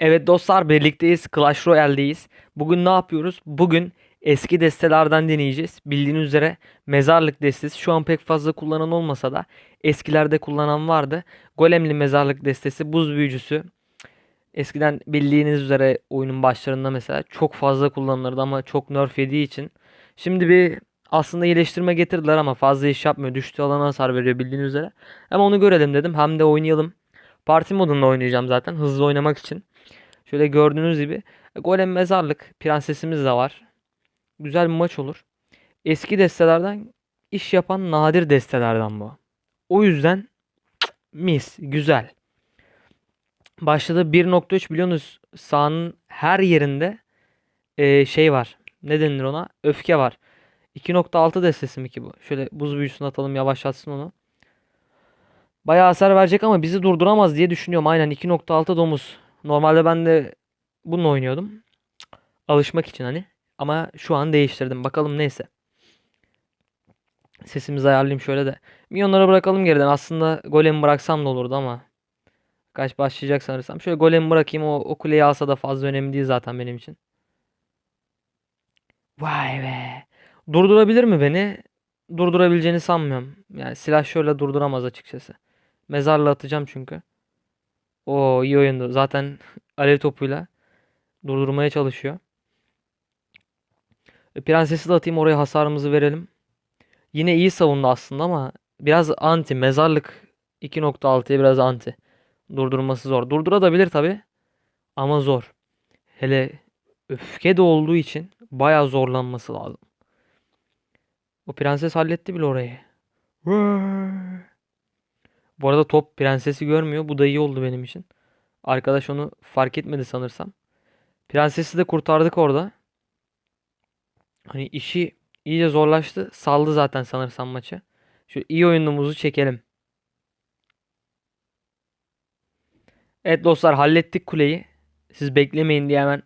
Evet dostlar birlikteyiz. Clash Royale'deyiz. Bugün ne yapıyoruz? Bugün eski destelerden deneyeceğiz. Bildiğiniz üzere mezarlık destesi şu an pek fazla kullanan olmasa da eskilerde kullanan vardı. Golemli mezarlık destesi, buz büyücüsü. Eskiden bildiğiniz üzere oyunun başlarında mesela çok fazla kullanılırdı ama çok nerf yediği için. Şimdi bir aslında iyileştirme getirdiler ama fazla iş yapmıyor. Düştüğü alana hasar veriyor bildiğiniz üzere. Ama onu görelim dedim. Hem de oynayalım. Parti modunda oynayacağım zaten hızlı oynamak için. Şöyle gördüğünüz gibi e, Golem Mezarlık prensesimiz de var. Güzel bir maç olur. Eski destelerden iş yapan nadir destelerden bu. O yüzden mis güzel. Başladı 1.3 biliyorsunuz sahanın her yerinde e, şey var. Ne denir ona? Öfke var. 2.6 destesi mi ki bu? Şöyle buz büyüsünü atalım yavaşlatsın onu. Bayağı hasar verecek ama bizi durduramaz diye düşünüyorum. Aynen 2.6 domuz. Normalde ben de bununla oynuyordum. Alışmak için hani. Ama şu an değiştirdim. Bakalım neyse. Sesimizi ayarlayayım şöyle de. Milyonlara bırakalım geriden. Aslında golemi bıraksam da olurdu ama. Kaç başlayacak sanırsam. Şöyle golemi bırakayım. O, o kuleyi alsa da fazla önemli değil zaten benim için. Vay be. Durdurabilir mi beni? Durdurabileceğini sanmıyorum. Yani silah şöyle durduramaz açıkçası. Mezarla atacağım çünkü. O iyi oyundu. Zaten alev topuyla durdurmaya çalışıyor. E, Prensesi de atayım oraya hasarımızı verelim. Yine iyi savundu aslında ama biraz anti. Mezarlık 2.6'ya biraz anti. Durdurması zor. Durdurabilir tabi ama zor. Hele öfke de olduğu için bayağı zorlanması lazım. O prenses halletti bile orayı. Bu arada top prensesi görmüyor. Bu da iyi oldu benim için. Arkadaş onu fark etmedi sanırsam. Prensesi de kurtardık orada. Hani işi iyice zorlaştı. Saldı zaten sanırsam maçı. Şu iyi oyunumuzu çekelim. Evet dostlar hallettik kuleyi. Siz beklemeyin diye hemen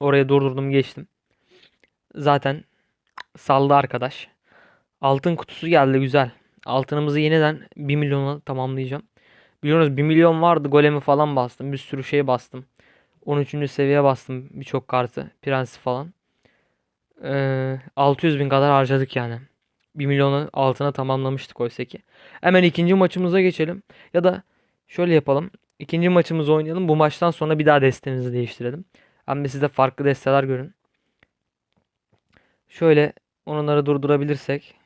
oraya durdurdum geçtim. Zaten saldı arkadaş. Altın kutusu geldi güzel. Altınımızı yeniden 1 milyona tamamlayacağım. Biliyorsunuz 1 milyon vardı golemi falan bastım. Bir sürü şey bastım. 13. seviye bastım birçok kartı. Prensi falan. Ee, 600 bin kadar harcadık yani. 1 milyonu altına tamamlamıştık oysa ki. Hemen ikinci maçımıza geçelim. Ya da şöyle yapalım. İkinci maçımızı oynayalım. Bu maçtan sonra bir daha destemizi değiştirelim. Hem de siz de farklı desteler görün. Şöyle onları durdurabilirsek.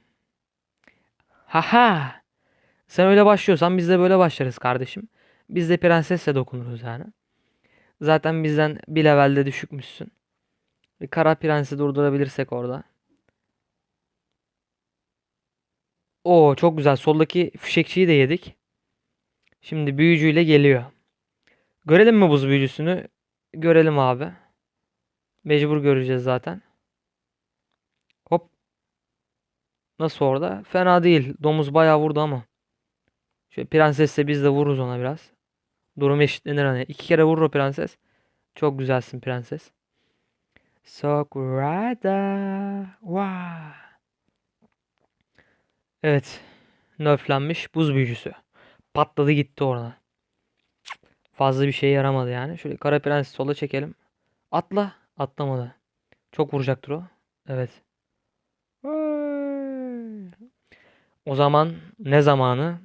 Haha. Sen öyle başlıyorsan biz de böyle başlarız kardeşim. Biz de prensesle dokunuruz yani. Zaten bizden bir levelde düşükmüşsün. Bir kara prensi durdurabilirsek orada. Oo çok güzel. Soldaki fişekçiyi de yedik. Şimdi büyücüyle geliyor. Görelim mi buz büyücüsünü? Görelim abi. Mecbur göreceğiz zaten. Hop. Nasıl orada? Fena değil. Domuz bayağı vurdu ama. Şöyle prensesle biz de vururuz ona biraz. Durum eşitlenir hani. İki kere vurur o prenses. Çok güzelsin prenses. Sakurada. Wow. Evet. Nerflenmiş buz büyücüsü. Patladı gitti orada. Fazla bir şey yaramadı yani. Şöyle kara prens sola çekelim. Atla. Atlamadı. Çok vuracaktır o. Evet. O zaman ne zamanı?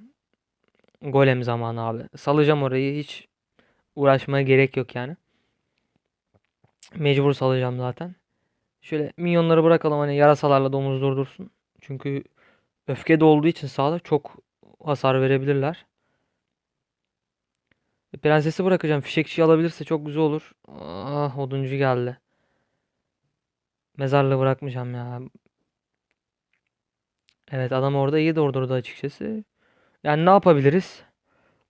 Golem zamanı abi. Salacağım orayı. Hiç uğraşmaya gerek yok yani. Mecbur salacağım zaten. Şöyle minyonları bırakalım hani yarasalarla domuz durdursun. Çünkü öfke de olduğu için sağda çok hasar verebilirler. Prensesi bırakacağım. Fişekçiyi alabilirse çok güzel olur. Ah oduncu geldi. Mezarlığı bırakmayacağım ya. Evet adam orada iyi durdurdu açıkçası. Yani ne yapabiliriz?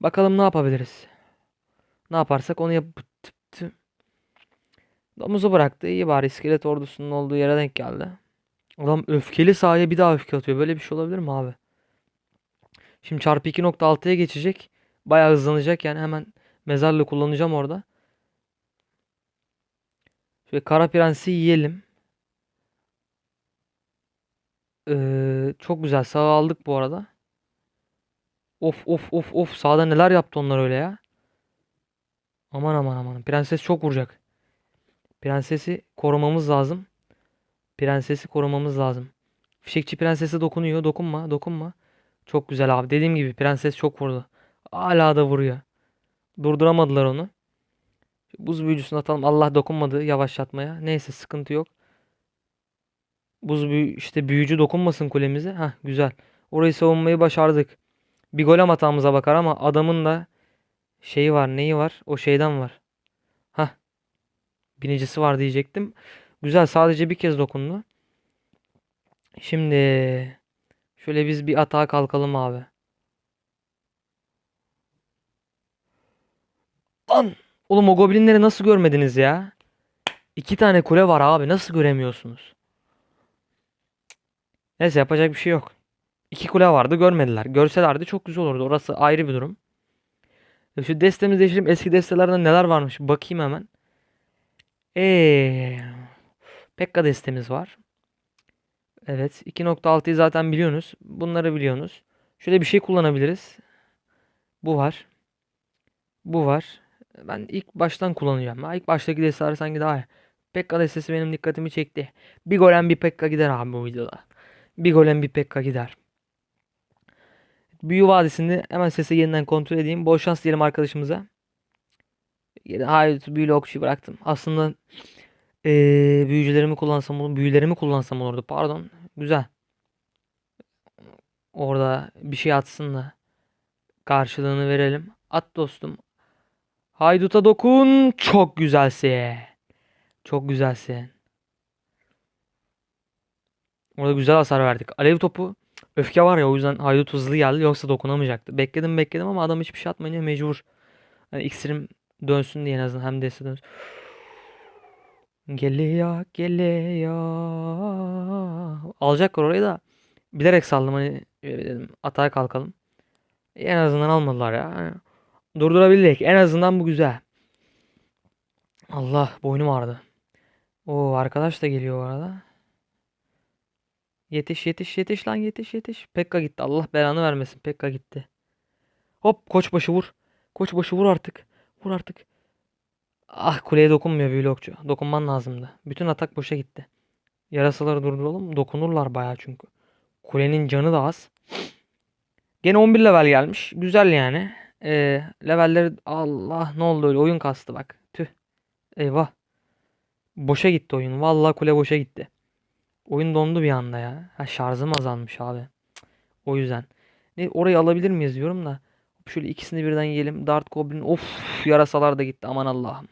Bakalım ne yapabiliriz? Ne yaparsak onu yap... Domuzu bıraktı. İyi bari iskelet ordusunun olduğu yere denk geldi. Adam öfkeli sahaya bir daha öfke atıyor. Böyle bir şey olabilir mi abi? Şimdi çarpı 2.6'ya geçecek. Bayağı hızlanacak yani hemen mezarlığı kullanacağım orada. Şöyle kara prensi yiyelim. Ee, çok güzel sağ aldık bu arada. Of of of of sağda neler yaptı onlar öyle ya. Aman aman aman. Prenses çok vuracak. Prensesi korumamız lazım. Prensesi korumamız lazım. Fişekçi prensese dokunuyor. Dokunma, dokunma. Çok güzel abi. Dediğim gibi prenses çok vurdu. Hala da vuruyor. Durduramadılar onu. Buz büyücüsünü atalım. Allah dokunmadı yavaşlatmaya. Neyse sıkıntı yok. Buz büyü işte büyücü dokunmasın kulemize. Hah güzel. Orayı savunmayı başardık. Bir golem hatamıza bakar ama adamın da şeyi var. Neyi var? O şeyden var. Hah. Binicisi var diyecektim. Güzel. Sadece bir kez dokundu. Şimdi şöyle biz bir atağa kalkalım abi. An! Oğlum o goblinleri nasıl görmediniz ya? İki tane kule var abi. Nasıl göremiyorsunuz? Neyse yapacak bir şey yok. İki kule vardı görmediler. Görselerdi çok güzel olurdu. Orası ayrı bir durum. Ya Şu destemizi değiştireyim. Eski destelerde neler varmış. Bakayım hemen. Eee Pekka destemiz var. Evet. 2.6'yı zaten biliyorsunuz. Bunları biliyorsunuz. Şöyle bir şey kullanabiliriz. Bu var. Bu var. Ben ilk baştan kullanacağım. Ha, ilk baştaki desteler sanki daha iyi. Pekka destesi benim dikkatimi çekti. Bir golem bir Pekka gider abi bu videoda. Bir golem bir Pekka gider. Büyü Vadisi'nde hemen sesi yeniden kontrol edeyim. Bol şans diyelim arkadaşımıza. Hayır büyülü okçuyu bıraktım. Aslında eee, büyücülerimi kullansam olur. Büyülerimi kullansam olurdu. Pardon. Güzel. Orada bir şey atsın da karşılığını verelim. At dostum. Haydut'a dokun. Çok güzelsin. Çok güzelsin. Orada güzel hasar verdik. Alev topu. Öfke var ya o yüzden Haydut hızlı geldi yoksa dokunamayacaktı. Bekledim bekledim ama adam hiçbir şey atmayınca mecbur. Yani iksirim dönsün diye en azından hem de dönsün. Geliyor geliyor. Alacaklar orayı da bilerek saldım hani öyle dedim atağa kalkalım. En azından almadılar ya. Durdurabildik. En azından bu güzel. Allah boynum ağrıdı. O arkadaş da geliyor bu arada. Yetiş yetiş yetiş lan yetiş yetiş. Pekka gitti. Allah belanı vermesin. Pekka gitti. Hop koçbaşı vur. Koçbaşı vur artık. Vur artık. Ah kuleye dokunmuyor büyülokçu. Dokunman lazımdı. Bütün atak boşa gitti. Yarasaları durduralım. Dokunurlar bayağı çünkü. Kulenin canı da az. Gene 11 level gelmiş. Güzel yani. Ee, levelleri Allah ne oldu öyle oyun kastı bak. Tüh. Eyvah. Boşa gitti oyun. Vallahi kule boşa gitti. Oyun dondu bir anda ya. Ha şarjım azalmış abi. O yüzden. Ne orayı alabilir miyiz diyorum da. Şöyle ikisini birden yiyelim. Dart Goblin. Of yarasalar da gitti. Aman Allah'ım.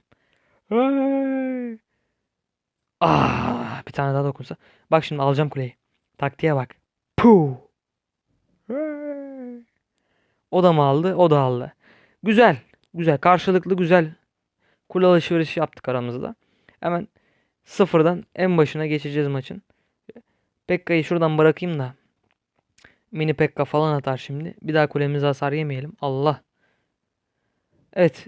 Hey. Ah bir tane daha dokunsa. Bak şimdi alacağım kuleyi. Taktiğe bak. Puh. Hey. O da mı aldı? O da aldı. Güzel. Güzel. Karşılıklı güzel. Kule alışverişi yaptık aramızda. Hemen sıfırdan en başına geçeceğiz maçın. Pekka'yı şuradan bırakayım da. Mini Pekka falan atar şimdi. Bir daha kulemize hasar yemeyelim. Allah. Evet.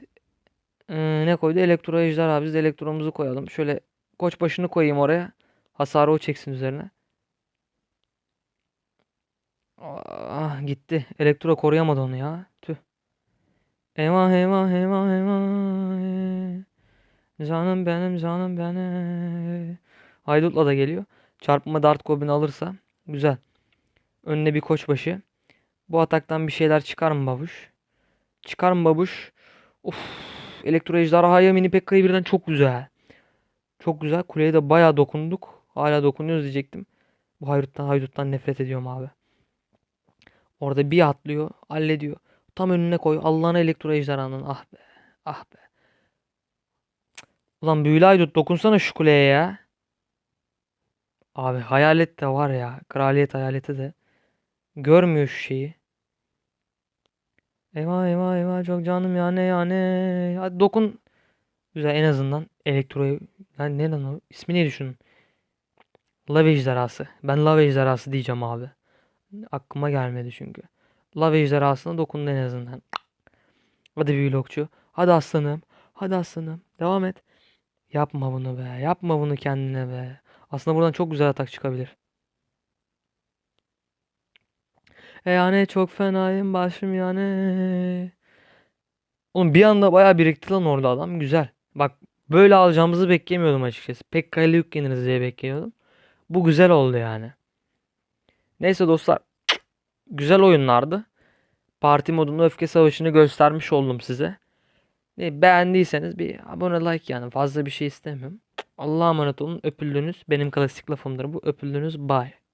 Ee, ne koydu? Elektro ejderha. Biz de elektromuzu koyalım. Şöyle koç başını koyayım oraya. Hasarı o çeksin üzerine. Ah gitti. Elektro koruyamadı onu ya. Tüh. Eyvah eyvah eyvah eyvah. Canım benim canım benim. Haydut'la da geliyor. Çarpma Dart Goblin alırsa güzel. Önüne bir koçbaşı. Bu ataktan bir şeyler çıkar mı babuş? Çıkar mı babuş? Of. Elektro ejderhaya mini Pekka'yı birden çok güzel. Çok güzel. Kuleye de bayağı dokunduk. Hala dokunuyoruz diyecektim. Bu hayduttan hayduttan nefret ediyorum abi. Orada bir atlıyor. Hallediyor. Tam önüne koy. Allah'ına elektro ejderhanın. Ah be. Ah be. Ulan büyülü haydut dokunsana şu kuleye ya. Abi hayalet de var ya. Kraliyet hayaleti de. Görmüyor şu şeyi. Eyvah eyvah eyvah çok canım yani yani. Hadi dokun. Güzel en azından elektroyu. Yani ne lan o? İsmi neydi şunun? Lav ejderhası. Ben lav ejderhası diyeceğim abi. Aklıma gelmedi çünkü. Lav ejderhasına dokundu en azından. Hadi büyülü okçu. Hadi aslanım. Hadi aslanım. Devam et. Yapma bunu be. Yapma bunu kendine be. Aslında buradan çok güzel atak çıkabilir. E yani çok fenayım başım yani. Oğlum bir anda bayağı birikti lan orada adam. Güzel. Bak böyle alacağımızı beklemiyordum açıkçası. Pekka ile yükleniriz diye bekliyordum. Bu güzel oldu yani. Neyse dostlar. Güzel oyunlardı. Parti modunda öfke savaşını göstermiş oldum size. E, Beğendiyseniz bir abone like yani fazla bir şey istemiyorum. Allah'a emanet olun. Öpüldünüz. Benim klasik lafımdır bu. Öpüldünüz. Bye.